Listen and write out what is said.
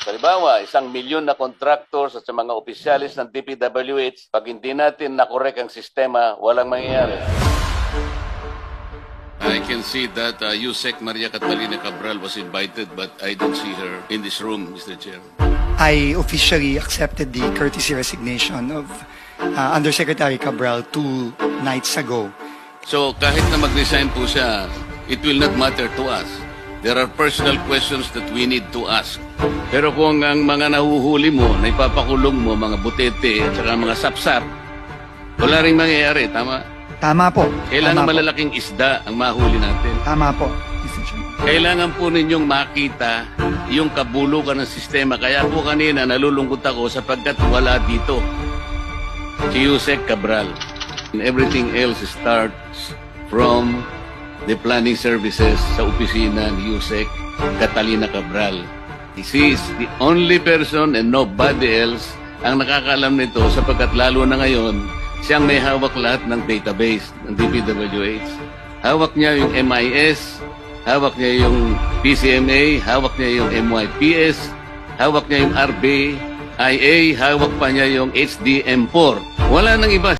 Halimbawa, isang milyon na contractors at sa mga opisyalis ng DPWH, pag hindi natin nakorek ang sistema, walang mangyayari. I can see that uh, Yusek Maria Catalina Cabral was invited, but I don't see her in this room, Mr. Chair. I officially accepted the courtesy resignation of uh, Undersecretary Cabral two nights ago. So kahit na mag-resign po siya, it will not matter to us. There are personal questions that we need to ask. Pero kung ang mga nahuhuli mo, na ipapakulong mo, mga butete at saka mga sapsap, wala rin mangyayari, tama? Tama po. Kailangan Tama po. malalaking isda ang mahuli natin. Tama po, Mr. Chairman. Kailangan po ninyong makita yung kabulukan ng sistema. Kaya po kanina nalulungkot ako sapagkat wala dito si Yusek Cabral. And everything else starts from the planning services sa opisina ni Yusek Catalina Cabral. She is the only person and nobody else ang nakakaalam nito sapagkat lalo na ngayon siyang may hawak lahat ng database ng DPWH. Hawak niya yung MIS, hawak niya yung PCMA, hawak niya yung MYPS, hawak niya yung RBIA, hawak pa niya yung HDM4. Wala nang iba.